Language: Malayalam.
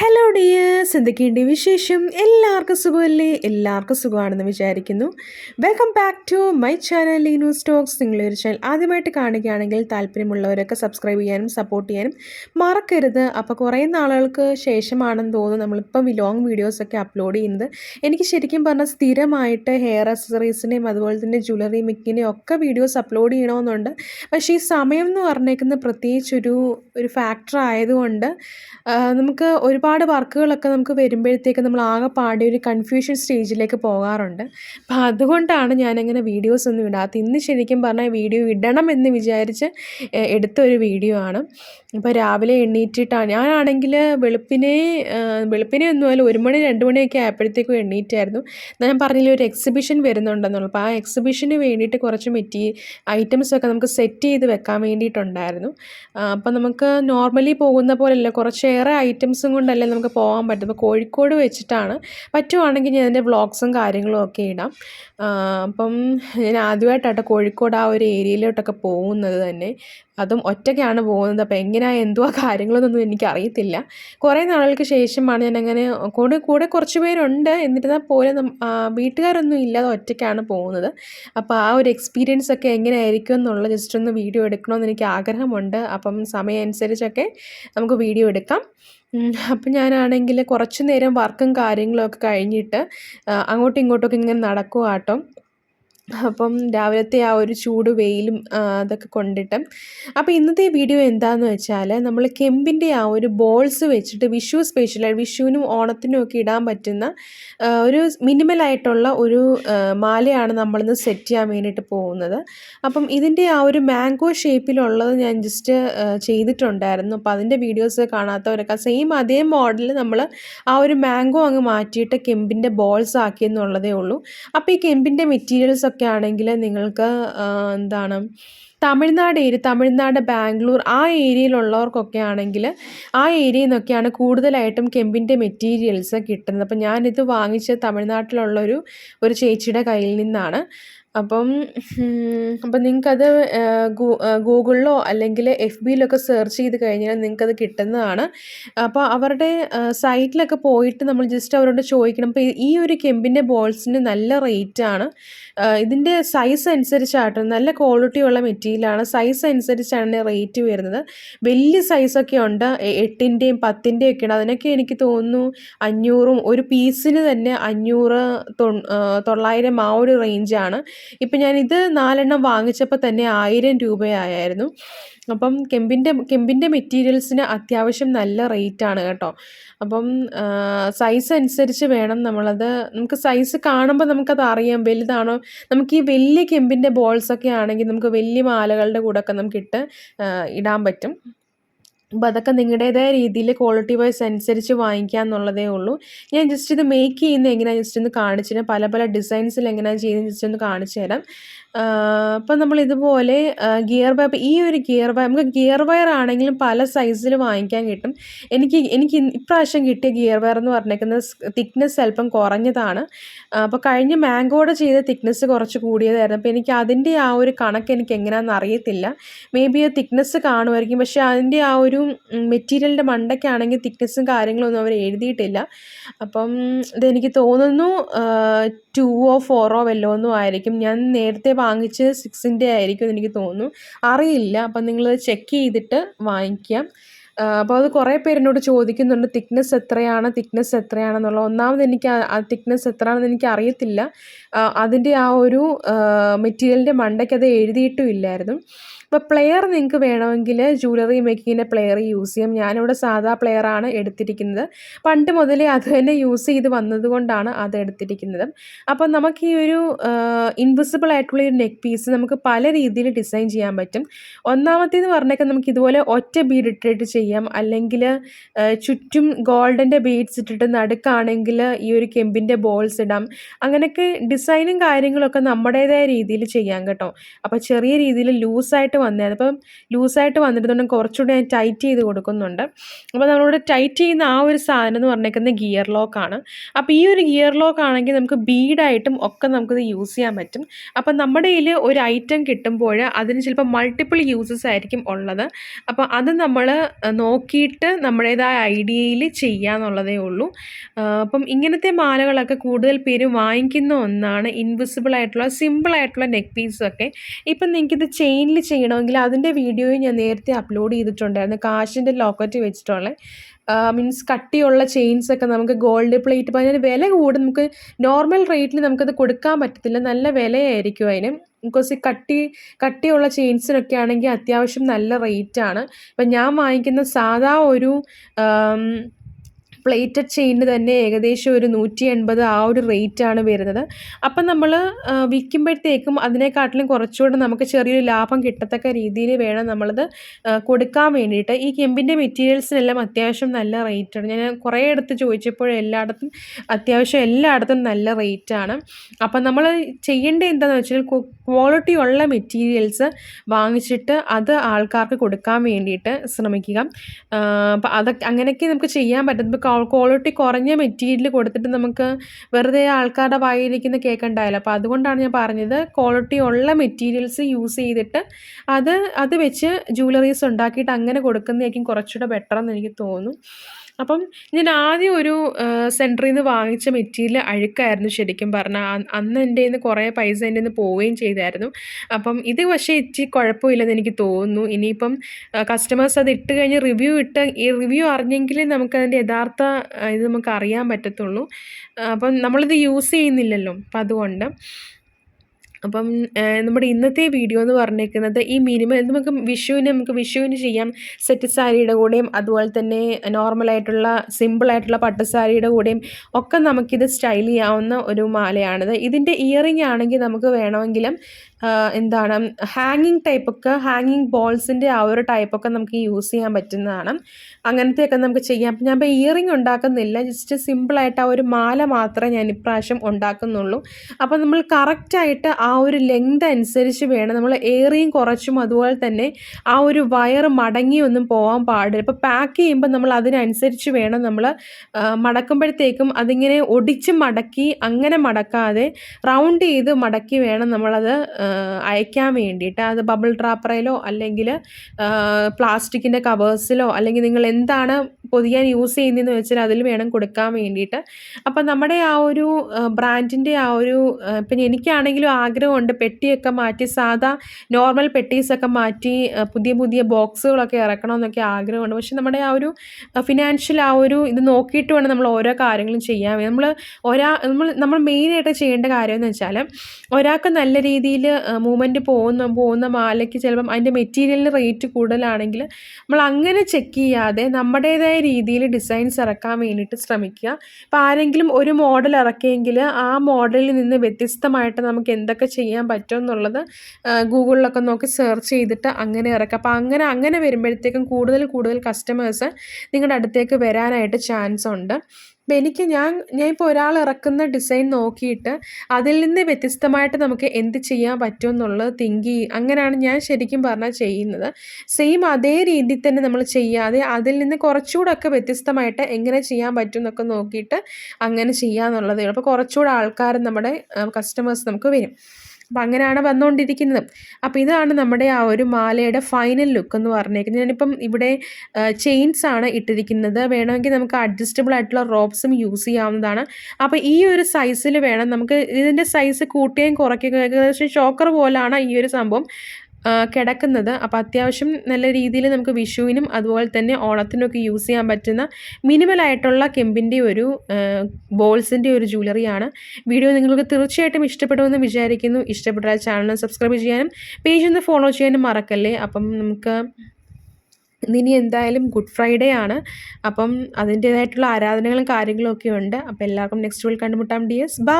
ഹലോ ഡിയേഴ്സ് എന്തൊക്കെയുണ്ട് വിശേഷം? എല്ലാവർക്കും സുഖമല്ലേ? എല്ലാവർക്കും സുഖമാണെന്ന് വിചാരിക്കുന്നു. Welcome back to my channel Leenu stocks നിങ്ങളൊരു ചാനൽ ആദ്യമായിട്ട് കാണുകയാണെങ്കിൽ താല്പര്യമുള്ളവരൊക്കെ സബ്സ്ക്രൈബ് ചെയ്യാനും സപ്പോർട്ട് ചെയ്യാനും മറക്കരുത്. അപ്പോൾ കുറേ നാളുകൾക്ക് ശേഷമാണെന്ന് തോന്നുന്നു നമ്മളിപ്പം ലോങ് വീഡിയോസൊക്കെ അപ്ലോഡ് ചെയ്യുന്നത്. എനിക്ക് ശരിക്കും പറഞ്ഞാൽ സ്ഥിരമായിട്ട് ഹെയർ അക്സസറീസിന്റെയും അതുപോലെ തന്നെ ജ്വല്ലറി മിക്കിന്റെയും ഒക്കെ വീഡിയോസ് അപ്ലോഡ് ചെയ്യണമെന്നുണ്ട്. പക്ഷേ ഈ സമയം എന്ന് പറഞ്ഞേക്കുന്നത് പ്രത്യേകിച്ചൊരു ഒരു ഫാക്ടർ ആയതുകൊണ്ട് നമുക്ക് ഒരുപാട് വർക്കുകളൊക്കെ നമുക്ക് വരുമ്പോഴത്തേക്ക് നമ്മൾ ആകെ പാടി ഒരു കൺഫ്യൂഷൻ സ്റ്റേജിലേക്ക് പോകാറുണ്ട്. അപ്പോൾ അതുകൊണ്ടാണ് ഞാനങ്ങനെ വീഡിയോസ് ഒന്നും ഇടാത്ത ഇന്ന് ശരിക്കും പറഞ്ഞാൽ വീഡിയോ ഇടണം എന്ന് വിചാരിച്ച് എടുത്ത ഒരു വീഡിയോ ആണ്. ഇപ്പോൾ രാവിലെ എണ്ണീറ്റിട്ടാണ് ഞാനാണെങ്കിൽ വെളുപ്പിനെ വെളുപ്പിനെ ഒന്നുമല്ല ഒരു മണി രണ്ട് മണിയൊക്കെ ആയപ്പോഴത്തേക്കും എണ്ണീറ്റായിരുന്നു ഞാൻ പറഞ്ഞില്ല ഒരു എക്സിബിഷൻ വരുന്നുണ്ടെന്നുള്ളൂ അപ്പോൾ ആ എക്സിബിഷന് വേണ്ടിയിട്ട് കുറച്ച് മെറ്റീ ഐറ്റംസൊക്കെ നമുക്ക് സെറ്റ് ചെയ്ത് വെക്കാൻ വേണ്ടിയിട്ടുണ്ടായിരുന്നു. അപ്പോൾ നമുക്ക് നോർമലി പോകുന്ന പോലെയല്ല കുറച്ചേറെ ഐറ്റംസും കൊണ്ടല്ലേ നമുക്ക് പോകാൻ പറ്റും അപ്പോൾ കോഴിക്കോട് വെച്ചിട്ടാണ്. പറ്റുവാണെങ്കിൽ ഞാൻ അതിന്റെ വ്ളോഗ്സും കാര്യങ്ങളും ഒക്കെ ഇടാം. അപ്പം ഞാൻ ആദ്യമായിട്ടാട്ടോ കോഴിക്കോട് ആ ഒരു ഏരിയയിലോട്ടൊക്കെ പോകുന്നത് തന്നെ. അതും ഒറ്റയ്ക്കാണ് പോകുന്നത്. അപ്പോൾ എങ്ങനെയാണ് എന്തുവാ കാര്യങ്ങളെന്നൊന്നും എനിക്കറിയത്തില്ല. കുറേ നാളുകൾക്ക് ശേഷമാണ് ഞാൻ അങ്ങനെ കൂടെ കൂടെ കുറച്ച് പേരുണ്ട്. എന്നിരുന്നാൽ പോലും വീട്ടുകാരൊന്നും ഇല്ലാതെ ഒറ്റയ്ക്കാണ് പോകുന്നത്. അപ്പോൾ ആ ഒരു എക്സ്പീരിയൻസ് ഒക്കെ എങ്ങനെയായിരിക്കും എന്നുള്ള ജസ്റ്റ് ഒന്ന് വീഡിയോ എടുക്കണമെന്ന് എനിക്ക് ആഗ്രഹമുണ്ട്. അപ്പം സമയം അനുസരിച്ചൊക്കെ നമുക്ക് വീഡിയോ എടുക്കാം. ഉം, അപ്പം ഞാനാണെങ്കിൽ കുറച്ച് നേരം വർക്കും കാര്യങ്ങളൊക്കെ കഴിഞ്ഞിട്ട് അങ്ങോട്ടും ഇങ്ങോട്ടൊക്കെ ഇങ്ങനെ നടക്കുവാട്ടോ. അപ്പം രാവിലത്തെ ആ ഒരു ചൂട് വെയിലും അതൊക്കെ കൊണ്ടിട്ട്. അപ്പോൾ ഇന്നത്തെ വീഡിയോ എന്താന്ന് വെച്ചാൽ നമ്മൾ കെമ്പിന്റെ ആ ഒരു ബോൾസ് വെച്ചിട്ട് വിഷു സ്പെഷ്യലായിട്ട് വിഷുവിനും ഓണത്തിനും ഒക്കെ ഇടാൻ പറ്റുന്ന ഒരു മിനിമലായിട്ടുള്ള ഒരു മാലയാണ് നമ്മളിന്ന് സെറ്റ് ചെയ്യാൻ വേണ്ടിയിട്ട് പോകുന്നത്. അപ്പം ഇതിന്റെ ആ ഒരു മാംഗോ ഷേപ്പിലുള്ളത് ഞാൻ ജസ്റ്റ് ചെയ്തിട്ടുണ്ടായിരുന്നു. അപ്പോൾ അതിന്റെ വീഡിയോസ് കാണാത്തവരൊക്കെ സെയിം അതേ മോഡൽ നമ്മൾ ആ ഒരു മാംഗോ അങ്ങ് മാറ്റിയിട്ട് കെമ്പിന്റെ ബോൾസ് ആക്കിയെന്നുള്ളതേ ഉള്ളൂ. അപ്പോൾ ഈ കെമ്പിന്റെ മെറ്റീരിയൽസ് ഒക്കെ ആണെങ്കിൽ നിങ്ങൾക്ക് എന്താണ് തമിഴ്നാട് ഏരിയ തമിഴ്നാട് ബാംഗ്ലൂർ ആ ഏരിയയിലുള്ളവർക്കൊക്കെ ആണെങ്കിൽ ആ ഏരിയയിൽ നിന്നൊക്കെയാണ് കൂടുതലായിട്ടും കെമ്പിന്റെ മെറ്റീരിയൽസ് കിട്ടുന്നത്. അപ്പം ഞാനിത് വാങ്ങിച്ചത് തമിഴ്നാട്ടിലുള്ളൊരു ഒരു ചേച്ചിയുടെ കയ്യിൽ നിന്നാണ്. അപ്പം അപ്പം നിങ്ങൾക്കത് ഗൂഗിളിലോ അല്ലെങ്കിൽ എഫ് ബിയിലൊക്കെ സെർച്ച് ചെയ്ത് കഴിഞ്ഞാൽ നിങ്ങൾക്കത് കിട്ടുന്നതാണ്. അപ്പോൾ അവരുടെ സൈറ്റിലൊക്കെ പോയിട്ട് നമ്മൾ ജസ്റ്റ് അവരോട് ചോദിക്കണം. അപ്പോൾ ഈ ഒരു കെമ്പിന്റെ ബോൾസിന് നല്ല റേറ്റാണ് ഇതിന്റെ സൈസ് അനുസരിച്ചാട്ടോ നല്ല ക്വാളിറ്റി ഉള്ള മെറ്റീരിയലാണ് സൈസ് അനുസരിച്ചാണ് റേറ്റ് വരുന്നത്. വലിയ സൈസൊക്കെ ഉണ്ട്. എട്ടിന്റെയും പത്തിന്റെയും ഒക്കെ ഉണ്ട് അതിനൊക്കെ എനിക്ക് തോന്നുന്നു അഞ്ഞൂറും ഒരു പീസിന് തന്നെ അഞ്ഞൂറ് തൊള്ളായിരം ആ ഒരു റേഞ്ചാണ് ഇപ്പം ഞാനിത് നാലെണ്ണം വാങ്ങിച്ചപ്പോൾ തന്നെ ആയിരം രൂപയായിരുന്നു. അപ്പം കെമ്പിന്റെ കെമ്പിന്റെ മെറ്റീരിയൽസിന് അത്യാവശ്യം നല്ല ആണ് കേട്ടോ. അപ്പം സൈസ് അനുസരിച്ച് വേണം നമ്മളത് നമുക്ക് സൈസ് കാണുമ്പോൾ നമുക്കത് അറിയാം. വലുതാണോ നമുക്ക് ഈ വലിയ കെമ്പിന്റെ ബോൾസൊക്കെ ആണെങ്കിൽ നമുക്ക് വലിയ മാലകളുടെ കൂടെയൊക്കെ നമുക്ക് ഇട്ട് ഇടാൻ പറ്റും. അപ്പോൾ അതൊക്കെ നിങ്ങളുടേതായ രീതിയിൽ ക്വാളിറ്റി വൈസ് അനുസരിച്ച് വാങ്ങിക്കുക എന്നുള്ളതേ ഉള്ളൂ. ഞാൻ ജസ്റ്റ് ഇത് മേക്ക് ചെയ്യുന്നത് എങ്ങനെയാണ് ജസ്റ്റ് ഒന്ന് കാണിച്ചു തരാം. പല പല ഡിസൈൻസിൽ എങ്ങനെയാണ് ചെയ്യുന്നത് ജസ്റ്റ് ഒന്ന് കാണിച്ചു തരാം. അപ്പം നമ്മൾ ഇതുപോലെ ഗിയർ വയർ ഈ ഒരു ഗിയർ വയർ നമുക്ക് ഗിയർ വയർ ആണെങ്കിലും പല സൈസിൽ വാങ്ങിക്കാൻ കിട്ടും. എനിക്ക് എനിക്ക് ഇപ്രാവശ്യം കിട്ടിയ ഗിയർ വയർ എന്ന് പറഞ്ഞേക്കുന്നത് തിക്നെസ് അല്പം കുറഞ്ഞതാണ്. അപ്പോൾ കഴിഞ്ഞ മാംഗോയുടെ ചെയ്ത തിക്നെസ് കുറച്ച് കൂടിയതായിരുന്നു. അപ്പോൾ എനിക്ക് അതിന്റെ ആ ഒരു കണക്ക് എനിക്ക് എങ്ങനെയാണെന്ന് അറിയത്തില്ല. മേ ബി ആ തിക്നെസ് കാണുമായിരിക്കും. പക്ഷേ അതിന്റെ ആ ഒരു മെറ്റീരിയലിന്റെ മണ്ടയ്ക്കാണെങ്കിൽ തിക്നെസ്സും കാര്യങ്ങളൊന്നും അവർ എഴുതിയിട്ടില്ല. അപ്പം ഇതെനിക്ക് തോന്നുന്നു ടൂവോ ഫോറോ വല്ലോ ഒന്നും ആയിരിക്കും. ഞാൻ നേരത്തെ വാങ്ങിച്ച് സിക്സിന്റെ ആയിരിക്കും എനിക്ക് തോന്നുന്നു. അറിയില്ല. അപ്പം നിങ്ങൾ ചെക്ക് ചെയ്തിട്ട് വാങ്ങിക്കാം. അപ്പോൾ അത് കുറേ പേരെന്നോട് ചോദിക്കുന്നുണ്ട് തിക്നെസ് എത്രയാണ്? തിക്നെസ് എത്രയാണെന്നുള്ള? ഒന്നാമത് എനിക്ക് ആ തിക്നെസ് എത്രയാണെന്ന് എനിക്ക് അറിയത്തില്ല. അതിന്റെ ആ ഒരു മെറ്റീരിയലിന്റെ മണ്ടയ്ക്ക് അത് എഴുതിയിട്ടും ഇല്ലായിരുന്നു. അപ്പോൾ പ്ലെയർ നിങ്ങൾക്ക് വേണമെങ്കിൽ ജ്വല്ലറി മേക്കിങ്ങിന്റെ പ്ലെയർ യൂസ് ചെയ്യാം. ഞാനിവിടെ സാധാ പ്ലെയറാണ് എടുത്തിരിക്കുന്നത്. പണ്ട് മുതലേ അത് തന്നെ യൂസ് ചെയ്ത് വന്നതുകൊണ്ടാണ് അത് എടുത്തിരിക്കുന്നത്. അപ്പം നമുക്ക് ഈ ഒരു ഇൻവിസിബിൾ ആയിട്ടുള്ള ഒരു നെക്ക് പീസ് നമുക്ക് പല രീതിയിൽ ഡിസൈൻ ചെയ്യാൻ പറ്റും. ഒന്നാമത്തേന്ന് പറഞ്ഞേക്കാൻ നമുക്ക് ഇതുപോലെ ഒറ്റ ബീഡ് ഇട്ടിട്ട് ചെയ്യാം. അല്ലെങ്കിൽ ചുറ്റും ഗോൾഡന്റെ ബീഡ്സ് ഇട്ടിട്ട് നടുക്കാണെങ്കിൽ ഈ ഒരു കെമ്പിന്റെ ബോൾസ് ഇടാം. അങ്ങനെയൊക്കെ ഡിസൈനും കാര്യങ്ങളൊക്കെ നമ്മുടേതായ രീതിയിൽ ചെയ്യാം കേട്ടോ. അപ്പോൾ ചെറിയ രീതിയിൽ ലൂസായിട്ട് ലൂസായിട്ട് വന്നത് അപ്പം ലൂസായിട്ട് വന്നിരുന്നുണ്ടെങ്കിൽ കുറച്ചുകൂടി ഞാൻ ടൈറ്റ് ചെയ്ത് കൊടുക്കുന്നുണ്ട്. അപ്പോൾ നമ്മളിവിടെ ടൈറ്റ് ചെയ്യുന്ന ആ ഒരു സാധനം എന്ന് പറഞ്ഞേക്കുന്നത് ഗിയർ ലോക്കാണ് അപ്പോൾ ഈ ഒരു ഗിയർ ലോക്ക് ആണെങ്കിൽ നമുക്ക് ബീഡായിട്ടും ഒക്കെ നമുക്കിത് യൂസ് ചെയ്യാൻ പറ്റും. അപ്പം നമ്മുടെ കയ്യിൽ ഒരു ഐറ്റം കിട്ടുമ്പോൾ അതിന് ചിലപ്പോൾ മൾട്ടിപ്പിൾ യൂസസ് ആയിരിക്കും ഉള്ളത്. അപ്പോൾ അത് നമ്മൾ നോക്കിയിട്ട് നമ്മുടേതായ ഐഡിയയിൽ ചെയ്യാന്നുള്ളതേ ഉള്ളൂ. അപ്പം ഇങ്ങനത്തെ മാലകളൊക്കെ കൂടുതൽ പേര് വാങ്ങിക്കുന്ന ഒന്നാണ് ഇൻവിസിബിൾ ആയിട്ടുള്ള സിമ്പിൾ ആയിട്ടുള്ള നെക്ക് പീസൊക്കെ. ഇപ്പം നിങ്ങൾക്കിത് ചെയിനിൽ ചെയ്യണമെങ്കിൽ അതിന്റെ വീഡിയോയും ഞാൻ നേരത്തെ അപ്ലോഡ് ചെയ്തിട്ടുണ്ടായിരുന്നു. കാശിന്റെ ലോക്കറ്റ് വെച്ചിട്ടുള്ള മീൻസ് കട്ടിയുള്ള ചെയിൻസ് ഒക്കെ നമുക്ക് ഗോൾഡ് പ്ലേറ്റ് അപ്പോൾ അതിന് വില കൂടും. നമുക്ക് നോർമൽ റേറ്റിൽ നമുക്കത് കൊടുക്കാൻ പറ്റത്തില്ല. നല്ല വിലയായിരിക്കും അതിന്. ബിക്കോസ് ഈ കട്ടി കട്ടിയുള്ള ചെയിൻസിനൊക്കെ ആണെങ്കിൽ അത്യാവശ്യം നല്ല റേറ്റാണ് അപ്പം ഞാൻ വാങ്ങിക്കുന്ന സാധാ ഒരു പ്ലേറ്റഡ് ചെയിനിന് തന്നെ ഏകദേശം ഒരു നൂറ്റി എൺപത് ആ ഒരു റേറ്റ് ആണ് വരുന്നത്. അപ്പം നമ്മൾ വിൽക്കുമ്പോഴത്തേക്കും അതിനെക്കാട്ടിലും കുറച്ചുകൂടെ നമുക്ക് ചെറിയൊരു ലാഭം കിട്ടത്തക്ക രീതിയിൽ വേണം നമ്മളത് കൊടുക്കാൻ വേണ്ടിയിട്ട്. ഈ കെമ്പിന്റെ മെറ്റീരിയൽസിനെല്ലാം അത്യാവശ്യം നല്ല റേറ്റാണ്. ഞാൻ കുറേ അടുത്ത് ചോദിച്ചപ്പോൾ എല്ലായിടത്തും അത്യാവശ്യം എല്ലായിടത്തും നല്ല റേറ്റാണ്. അപ്പം നമ്മൾ ചെയ്യേണ്ടത് എന്താണെന്ന് വെച്ചാൽ ക്വാളിറ്റി ഉള്ള മെറ്റീരിയൽസ് വാങ്ങിച്ചിട്ട് അത് ആൾക്കാർക്ക് കൊടുക്കാൻ വേണ്ടിയിട്ട് ശ്രമിക്കുക. അപ്പം അതൊക്കെ അങ്ങനെയൊക്കെ നമുക്ക് ചെയ്യാൻ പറ്റും. ക്വാളിറ്റി കുറഞ്ഞ മെറ്റീരിയൽ കൊടുത്തിട്ട് നമുക്ക് വെറുതെ ആൾക്കാരുടെ വായിലിരിക്കുന്ന കേൾക്കണ്ടായല്ലോ അപ്പോൾ അതുകൊണ്ടാണ് ഞാൻ പറഞ്ഞത് ക്വാളിറ്റി ഉള്ള മെറ്റീരിയൽസ് യൂസ് ചെയ്തിട്ട് അത് അത് വെച്ച് ജ്വല്ലറീസ് ഉണ്ടാക്കിയിട്ട് അങ്ങനെ കൊടുക്കുന്നതായിരിക്കും കുറച്ചുകൂടെ ബെറ്റർ എന്ന് എനിക്ക് തോന്നുന്നു അപ്പം ഞാൻ ആദ്യം ഒരു സെന്ററിൽ നിന്ന് വാങ്ങിച്ച മെറ്റീരിയൽ അഴുക്കായിരുന്നു ശരിക്കും പറഞ്ഞാൽ അന്ന് എന്റെ നിന്ന് കുറേ പൈസ എന്റെ നിന്ന് പോവുകയും ചെയ്തായിരുന്നു. അപ്പം ഇത് പക്ഷേ ഇച്ചി കുഴപ്പമില്ലെന്ന് എനിക്ക് തോന്നുന്നു. ഇനിയിപ്പം കസ്റ്റമേഴ്സ് അത് ഇട്ട് കഴിഞ്ഞ് റിവ്യൂ ഇട്ട് ഈ റിവ്യൂ അറിഞ്ഞെങ്കിലേ നമുക്കതിന്റെ യഥാർത്ഥ ഇത് നമുക്ക് അറിയാൻ പറ്റത്തുള്ളൂ. അപ്പം നമ്മളിത് യൂസ് ചെയ്യുന്നില്ലല്ലോ. അപ്പം അതുകൊണ്ട് അപ്പം നമ്മുടെ ഇന്നത്തെ വീഡിയോ എന്ന് പറഞ്ഞേക്കുന്നത് ഈ മിനിമം നമുക്ക് വിഷുവിന് നമുക്ക് വിഷുവിന് ചെയ്യാം. സെറ്റ് സാരിയുടെ കൂടെയും അതുപോലെ തന്നെ നോർമലായിട്ടുള്ള സിമ്പിളായിട്ടുള്ള പട്ട് സാരിയുടെ കൂടെയും ഒക്കെ നമുക്കിത് സ്റ്റൈൽ ചെയ്യാവുന്ന ഒരു മാലയാണിത്. ഇതിന്റെ ഇയറിംഗ് ആണെങ്കിൽ നമുക്ക് വേണമെങ്കിലും എന്താണ് ഹാങ്ങിങ് ടൈപ്പൊക്കെ ഹാങ്ങിങ് ബോൾസിന്റെ ആ ഒരു ടൈപ്പൊക്കെ നമുക്ക് യൂസ് ചെയ്യാൻ പറ്റുന്നതാണ്. അങ്ങനത്തെയൊക്കെ നമുക്ക് ചെയ്യാം. ഞാൻ ഇപ്പോൾ ഇയറിങ് ഉണ്ടാക്കുന്നില്ല. ജസ്റ്റ് സിമ്പിളായിട്ട് ആ ഒരു മാല മാത്രമേ ഞാൻ ഇപ്രാവശ്യം ഉണ്ടാക്കുന്നുള്ളൂ. അപ്പോൾ നമ്മൾ കറക്റ്റായിട്ട് ആ ഒരു ലെങ്ത് അനുസരിച്ച് വേണം. നമ്മൾ ഏറിയും കുറച്ചും അതുപോലെ തന്നെ ആ ഒരു വയർ മടങ്ങിയൊന്നും പോകാൻ പാടില്ല. ഇപ്പോൾ പാക്ക് ചെയ്യുമ്പോൾ നമ്മൾ അതിനനുസരിച്ച് വേണം നമ്മൾ മടക്കുമ്പോഴത്തേക്കും അതിങ്ങനെ ഒടിച്ച് മടക്കി അങ്ങനെ മടക്കാതെ റൗണ്ട് ചെയ്ത് മടക്കി വേണം നമ്മളത് അയക്കാൻ വേണ്ടിയിട്ട് അത് ബബിൾ ട്രാപ്പറയിലോ അല്ലെങ്കിൽ പ്ലാസ്റ്റിക്കിന്റെ കവേഴ്സിലോ അല്ലെങ്കിൽ നിങ്ങൾ എന്താണ് പൊതിയാൻ യൂസ് ചെയ്യുന്നതെന്ന് വെച്ചാൽ അതിൽ വേണം കൊടുക്കാൻ വേണ്ടിയിട്ട്. അപ്പം നമ്മുടെ ആ ഒരു ബ്രാൻഡിന്റെ ആ ഒരു പിന്നെ എനിക്കാണെങ്കിലും ആഗ്രഹമുണ്ട് പെട്ടിയൊക്കെ മാറ്റി സാധാ നോർമൽ പെട്ടീസൊക്കെ മാറ്റി പുതിയ പുതിയ ബോക്സുകളൊക്കെ ഇറക്കണമെന്നൊക്കെ ആഗ്രഹമുണ്ട്. പക്ഷെ നമ്മുടെ ആ ഒരു ഫിനാൻഷ്യൽ ആ ഒരു ഇത് നോക്കിയിട്ട് വേണം നമ്മൾ ഓരോ കാര്യങ്ങളും ചെയ്യാൻ നമ്മൾ ഒരാ നമ്മൾ നമ്മൾ മെയിനായിട്ട് ചെയ്യേണ്ട കാര്യം എന്ന് വെച്ചാൽ ഒരാൾക്ക് നല്ല രീതിയിൽ മൂവ്മെന്റ് പോകുന്ന പോകുന്ന മാലയ്ക്ക് ചിലപ്പം അതിന്റെ മെറ്റീരിയലിന് റേറ്റ് കൂടുതലാണെങ്കിൽ നമ്മൾ അങ്ങനെ ചെക്ക് ചെയ്യാതെ നമ്മുടേതായ രീതിയിൽ ഡിസൈൻസ് ഇറക്കാൻ വേണ്ടിയിട്ട് ശ്രമിക്കുക. ഇപ്പോൾ ആരെങ്കിലും ഒരു മോഡൽ ഇറക്കിയെങ്കിൽ ആ മോഡലിൽ നിന്ന് വ്യത്യസ്തമായിട്ട് നമുക്ക് എന്തൊക്കെ ചെയ്യാൻ പറ്റും എന്നുള്ളത് ഗൂഗിളിലൊക്കെ നോക്കി സെർച്ച് ചെയ്തിട്ട് അങ്ങനെ ഇറക്കുക അപ്പോൾ അങ്ങനെ അങ്ങനെ വരുമ്പോഴത്തേക്കും കൂടുതൽ കൂടുതൽ കസ്റ്റമേഴ്സ് നിങ്ങളുടെ അടുത്തേക്ക് വരാനായിട്ട് ചാൻസ് ഉണ്ട്. അപ്പം എനിക്ക് ഞാൻ ഞാൻ ഇപ്പോൾ ഒരാൾ ഇറക്കുന്ന ഡിസൈൻ നോക്കിയിട്ട് അതിൽ നിന്ന് വ്യത്യസ്തമായിട്ട് നമുക്ക് എന്ത് ചെയ്യാൻ പറ്റും എന്നുള്ളത് തിങ്ക് ചെയ്യും അങ്ങനെയാണ് ഞാൻ ശരിക്കും പറഞ്ഞാൽ ചെയ്യുന്നത്. സെയിം അതേ രീതിയിൽ തന്നെ നമ്മൾ ചെയ്യാതെ അതിൽ നിന്ന് കുറച്ചുകൂടെ ഒക്കെ വ്യത്യസ്തമായിട്ട് എങ്ങനെ ചെയ്യാൻ പറ്റും എന്നൊക്കെ നോക്കിയിട്ട് അങ്ങനെ ചെയ്യാന്നുള്ളതേ ഉള്ളൂ. അപ്പോൾ കുറച്ചുകൂടെ ആൾക്കാർ നമ്മുടെ കസ്റ്റമേഴ്സ് നമുക്ക് വരും. അപ്പം അങ്ങനെയാണ് വന്നുകൊണ്ടിരിക്കുന്നത്. അപ്പോൾ ഇതാണ് നമ്മുടെ ആ ഒരു മാലയുടെ ഫൈനൽ ലുക്ക് എന്ന് പറഞ്ഞേക്കുന്നത്. ഞാനിപ്പം ഇവിടെ ചെയിൻസ് ആണ് ഇട്ടിരിക്കുന്നത്. വേണമെങ്കിൽ നമുക്ക് അഡ്ജസ്റ്റബിൾ ആയിട്ടുള്ള റോപ്സും യൂസ് ചെയ്യാവുന്നതാണ്. അപ്പോൾ ഈ ഒരു സൈസിൽ വേണം നമുക്ക് ഇതിന്റെ സൈസ് കൂട്ടുകയും കുറയ്ക്കുകയും ഏകദേശം ഷോക്കർ പോലാണ് ഈ ഒരു സംഭവം. കിടക്കുന്നത്. അപ്പോൾ അത്യാവശ്യം നല്ല രീതിയിൽ നമുക്ക് വിഷുവിനും അതുപോലെ തന്നെ ഓണത്തിനൊക്കെ യൂസ് ചെയ്യാൻ പറ്റുന്ന മിനിമലായിട്ടുള്ള കെമ്പിന്റെ ഒരു ബോൾസിന്റെ ഒരു ജ്വല്ലറിയാണ് വീഡിയോ നിങ്ങൾക്ക് തീർച്ചയായിട്ടും ഇഷ്ടപ്പെടുമെന്ന് വിചാരിക്കുന്നു. ഇഷ്ടപ്പെട്ടാൽ ചാനൽ സബ്സ്ക്രൈബ് ചെയ്യാനും പേജ് ഒന്ന് ഫോളോ ചെയ്യാനും മറക്കല്ലേ? അപ്പം നമുക്ക് ഇനി എന്തായാലും ഗുഡ് ഫ്രൈഡേ ആണ്. അപ്പം അതിന്റേതായിട്ടുള്ള ആരാധനകളും കാര്യങ്ങളും ഒക്കെ ഉണ്ട്. അപ്പോൾ എല്ലാവർക്കും നെക്സ്റ്റ് വീൽ കണ്ടുമുട്ടാം ഡിയേഴ്സ് ബാ